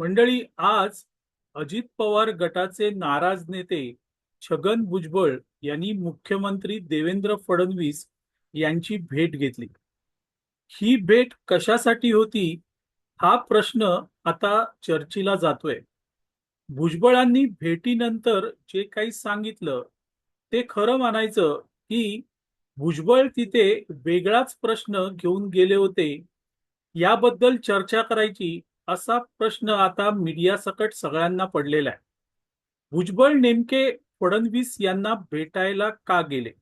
मंडळी आज अजित पवार गटाचे नाराज नेते छगन भुजबळ यांनी मुख्यमंत्री देवेंद्र फडणवीस यांची भेट घेतली. ही भेट कशासाठी होती? हा प्रश्न आता चर्चेला जातोय. भुजबळांनी भेटीनंतर जे काही सांगितलं ते खरं मानायचं की भुजबळ तिथे वेगळाच प्रश्न घेऊन गेले होते. याबद्दल चर्चा करायची असा प्रश्न आता मीडिया सकट सगळ्यांना पडलेला आहे. भुजबळ नेमके फडणवीस यांना भेटायला का गेले?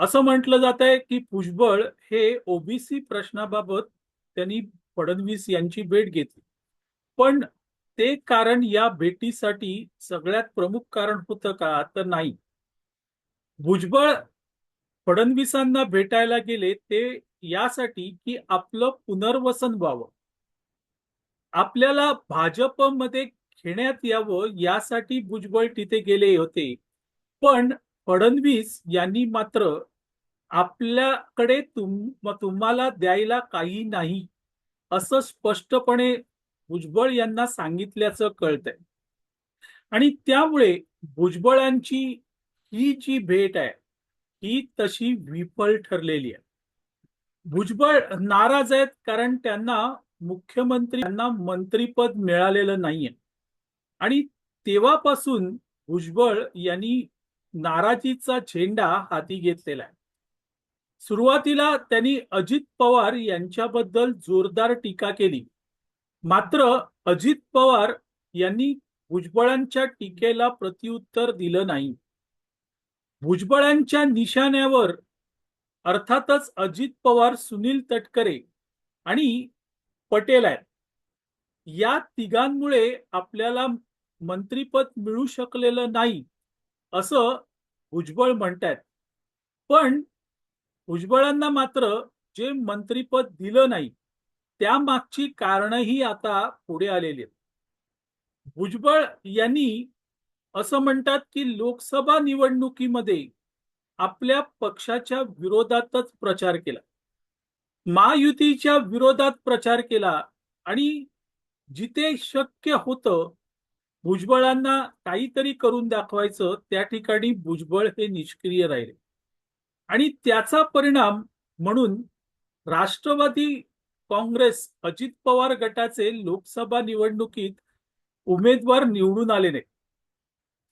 असं म्हटलं जात आहे की भुजबळ हे ओबीसी प्रश्नाबाबत त्यांनी फडणवीस यांची भेट घेतली. पण ते कारण या भेटीसाठी सगळ्यात प्रमुख कारण होतं का तर नाही. भुजबळ फडणवीसांना भेटायला गेले ते यासाठी की आपलं पुनर्वसन व्हावं. आपल्याला भाजपमध्ये घेण्यात यावं यासाठी भुजबळ तिथे गेले होते. पण फडणवीस यांनी मात्र आपल्याकडे तुम तुम्हाला द्यायला काही नाही असं स्पष्टपणे भुजबळ यांना सांगितल्याचं कळतंय. आणि त्यामुळे भुजबळांची ही जी भेट आहे ही तशी विफल ठरलेली आहे. भुजबळ नाराज आहेत कारण त्यांना मुख्यमंत्री यांना मंत्रीपद मिळालेलं नाहीये. आणि तेव्हापासून भुजबळ यांनी नाराजीचा झेंडा हाती घेतलेला आहे. सुरुवातीला त्यांनी अजित पवार यांच्याबद्दल जोरदार टीका केली. मात्र अजित पवार यांनी भुजबळांच्या टीकेला प्रत्युत्तर दिलं नाही. भुजबळांच्या निशाण्यावर अर्थातच अजित पवार सुनील तटकरे आणि पटेल आहेत. या तिघांमुळे आपल्याला मंत्रीपद मिळू शकलेलं नाही असं भुजबळ म्हणतात पण भुजबळांना मात्र जे मंत्रीपद दिलं नाही त्यामागची कारणही आता पुढे आलेली आहेत. भुजबळ यांनी असं म्हणतात की लोकसभा निवडणुकीमध्ये आपल्या पक्षाच्या विरोधातच प्रचार केला. महायुतीच्या विरोधात प्रचार केला आणि जिथे शक्य होतं भुजबळांना काहीतरी करून दाखवायचं त्या ठिकाणी भुजबळ हे निष्क्रिय राहिले. आणि त्याचा परिणाम म्हणून राष्ट्रवादी काँग्रेस अजित पवार गटाचे लोकसभा निवडणुकीत उमेदवार निवडून आले नाही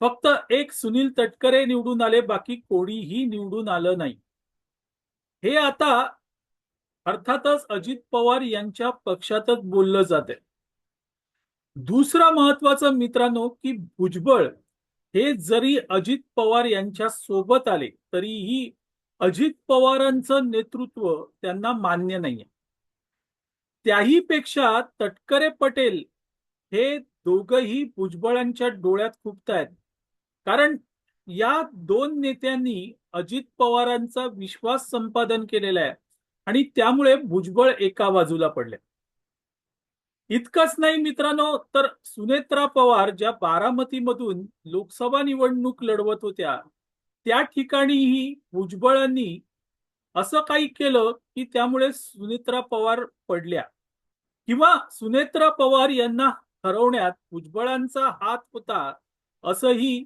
फक्त एक सुनील तटकरे निवडून आले बाकी कोणीही निवडून आलं नाही. हे आता अर्थातच अजित पवार यांच्या पक्षातच बोललं जाते दुसरा महत्वाचं मित्रांनो की भुजबळ हे जरी अजित पवार यांच्या सोबत आले तरीही अजित पवारांचं नेतृत्व त्यांना मान्य नाहीये. त्याही पेक्षा तटकरे पटेल हे दोघही भुजबळांच्या डोळ्यात खुपतायत. कारण या दोन नेत्यांनी अजित पवारांचा विश्वास संपादन केलेला आहे. आणि त्यामुळे भुजबळ एका बाजूला पडले. इतकंच नाही मित्रांनो तर सुनेत्रा पवार ज्या बारामतीमधून लोकसभा निवडणूक लढवत होत्या त्या ठिकाणीही भुजबळांनी असं काही केलं की त्यामुळे सुनेत्रा पवार पडल्या. किंवा सुनेत्रा पवार यांना हरवण्यात भुजबळांचा हात होता असंही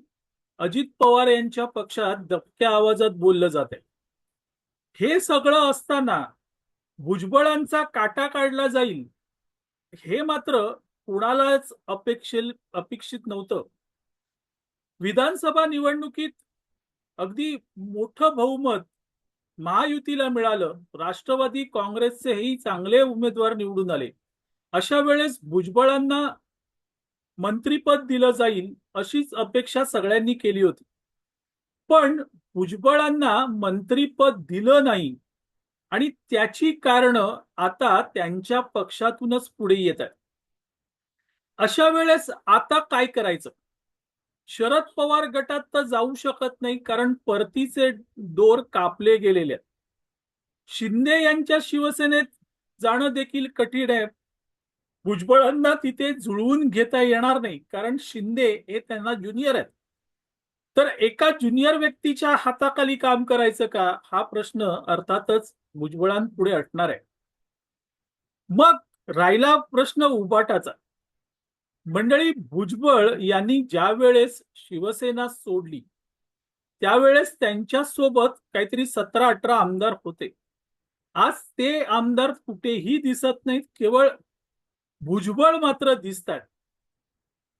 अजित पवार यांच्या पक्षात दबक्या आवाजात बोललं जाते हे सगळं असताना भुजबळांचा काटा काढला जाईल हे मात्र कुणालाच अपेक्षित अपेक्षित नव्हतं. विधानसभा निवडणुकीत अगदी मोठं बहुमत महायुतीला मिळालं. राष्ट्रवादी काँग्रेसचेही चांगले उमेदवार निवडून आले. अशा वेळेस भुजबळांना मंत्रीपद दिलं जाईल अशीच अपेक्षा सगळ्यांनी केली होती. पण भुजबळांना मंत्रीपद दिलं नाही. आणि त्याची कारण आता त्यांच्या पक्षातूनच पुढे येत आहेत. अशा वेळेस आता काय करायचं? शरद पवार गटात तर जाऊ शकत नाही कारण परतीचे दोर कापले गेलेले आहेत. शिंदे यांच्या शिवसेनेत जाणं देखील कठीण आहे. भुजबळांना तिथे जुळवून घेता येणार नाही कारण शिंदे हे त्यांना ज्युनियर आहेत. तर एका ज्युनियर व्यक्तीच्या हाताखाली काम करायचं का? हा प्रश्न अर्थातच भुजबळांपुढे असणार आहे. मग राहिला प्रश्न उबाटाचा. मंडळी भुजबळ यांनी ज्या वेळेस शिवसेना सोडली त्यावेळेस त्यांच्यासोबत काहीतरी सतरा अठरा आमदार होते. आज ते आमदार कुठेही दिसत नाहीत केवळ भुजबळ मात्र दिसतात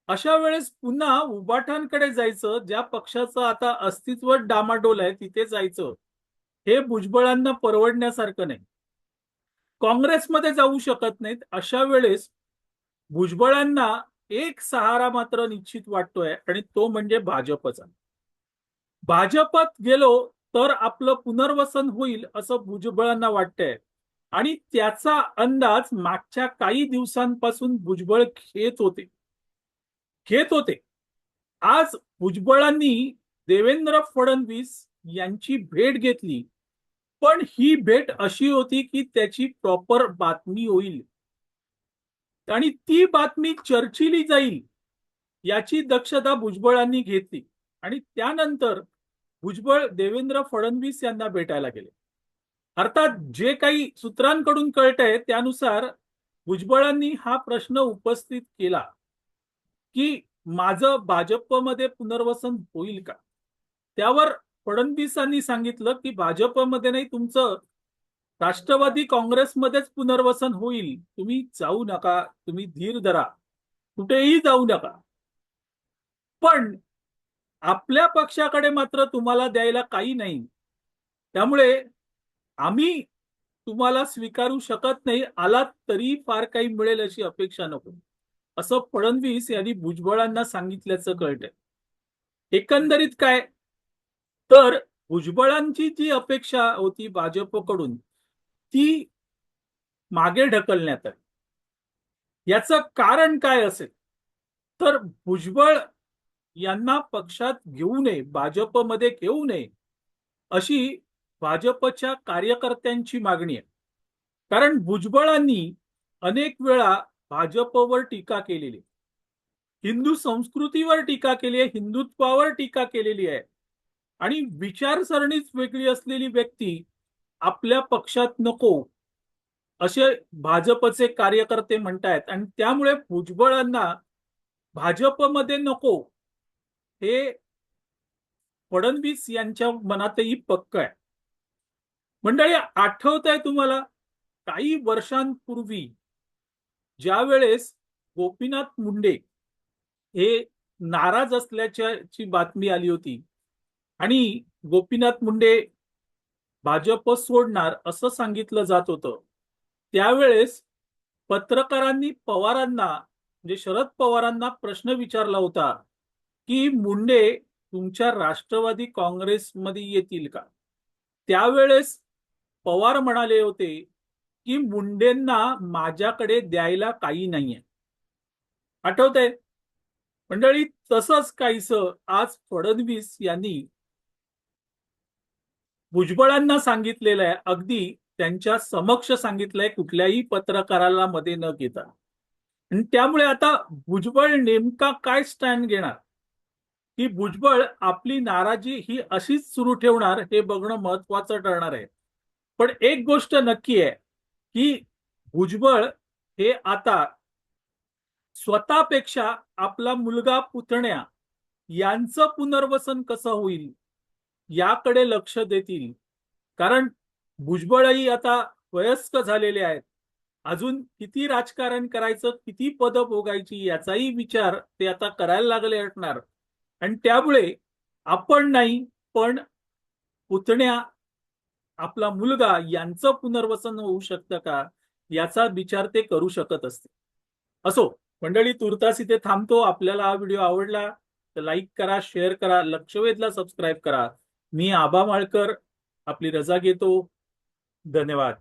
अशा वेळेस पुन्हा उबाठांकडे जायचं ज्या पक्षाचं आता अस्तित्व डामाडोल आहे तिथे जायचं. हे भुजबळांना परवडण्यासारखं नाही. काँग्रेसमध्ये जाऊ शकत नाहीत. अशा वेळेस भुजबळांना एक सहारा मात्र निश्चित वाटतोय आणि तो म्हणजे भाजपचा. भाजपात गेलो तर आपलं पुनर्वसन होईल असं भुजबळांना वाटतंय. आणि त्याचा अंदाज मागच्या काही दिवसांपासून भुजबळ घेत होते. घेत होते. आज भुजबळांनी देवेंद्र फडणवीस यांची भेट घेतली. पण ही भेट अशी होती की त्याची प्रॉपर बातमी होईल. आणि ती बातमी चर्चिली जाईल याची दक्षता भुजबळांनी घेतली. आणि त्यानंतर भुजबळ देवेंद्र फडणवीस यांना भेटायला गेले. अर्थात जे काही सूत्रांकडून कळतंय त्यानुसार भुजबळांनी हा प्रश्न उपस्थित केला. की माझं भाजपमध्ये पुनर्वसन होईल का? त्यावर फडणवीसांनी सांगितलं की भाजपमध्ये नाही तुमचं राष्ट्रवादी काँग्रेसमध्येच पुनर्वसन होईल. तुम्ही जाऊ नका तुम्ही धीर धरा. कुठेही जाऊ नका. पण आपल्या पक्षाकडे मात्र तुम्हाला द्यायला काही नाही. त्यामुळे आम्ही तुम्हाला स्वीकारू शकत नाही. आलात तरी फार काही मिळेल अशी अपेक्षा नको. असं फडणवीस यांनी भुजबळांना सांगितल्याचं कळतंय. एकंदरीत काय? तर भुजबळांची जी अपेक्षा होती भाजपकडून ती मागे ढकलण्यात आली. याचं कारण काय असेल? तर भुजबळ यांना पक्षात घेऊ नये भाजपमध्ये घेऊ नये अशी भाजपच्या कार्यकर्त्यांची मागणी आहे. कारण भुजबळांनी अनेक वेळा भाजपवर टीका केलेली हिंदू संस्कृतीवर टीका केली आहे हिंदुत्वावर टीका केलेली आहे. आणि विचारसरणीच वेगळी असलेली व्यक्ती आपल्या पक्षात नको असे भाजपचे कार्यकर्ते म्हणतायत. आणि त्यामुळे भुजबळांना भाजपमध्ये नको हे फडणवीस यांच्या मनातही पक्क आहे. मंडळी आठवत आहे तुम्हाला काही वर्षांपूर्वी ज्या वेळेस गोपीनाथ मुंडे हे नाराज असल्याची बातमी आली होती आणि गोपीनाथ मुंडे भाजप सोडणार असं सांगितलं जात होतं त्यावेळेस पत्रकारांनी पवारांना म्हणजे शरद पवारांना प्रश्न विचारला होता की मुंडे तुमच्या राष्ट्रवादी काँग्रेसमध्ये येतील का? त्यावेळेस पवार म्हणाले होते की मुंडेंना माझ्याकडे द्यायला काही नाहीये. आठवत आहे मंडळी तसंच काहीस आज फडणवीस यांनी भुजबळांना सांगितलेलं आहे अगदी त्यांच्या समक्ष सांगितलंय कुठल्याही पत्रकाराला मध्ये न घेता. आणि त्यामुळे आता भुजबळ नेमका काय स्टँड घेणार? की भुजबळ आपली नाराजी ही अशीच सुरू ठेवणार हे बघणं महत्वाचं ठरणार आहे. पण एक गोष्ट नक्की आहे. की भुजबळ हे आता स्वतःपेक्षा आपला मुलगा पुतण्या यांचं पुनर्वसन कसं होईल याकडे लक्ष देतील. कारण भुजबळही आता वयस्क झालेले आहेत. अजून किती राजकारण करायचं किती पद भोगायची याचाही विचार ते आता करायला लागले असणार. आणि त्यामुळे आपण नाही पण पुतण्या आपला मुलगा यांचं पुनर्वसन होऊ शकतं का? याचा विचार ते करू शकत असते असो मंडळी तुर्तास इथे थांबतो. आपल्याला हा व्हिडिओ आवडला तर लाईक करा शेअर करा लक्षवेधला सबस्क्राईब करा. मी आबा माळकर आपली रजा घेतो. धन्यवाद.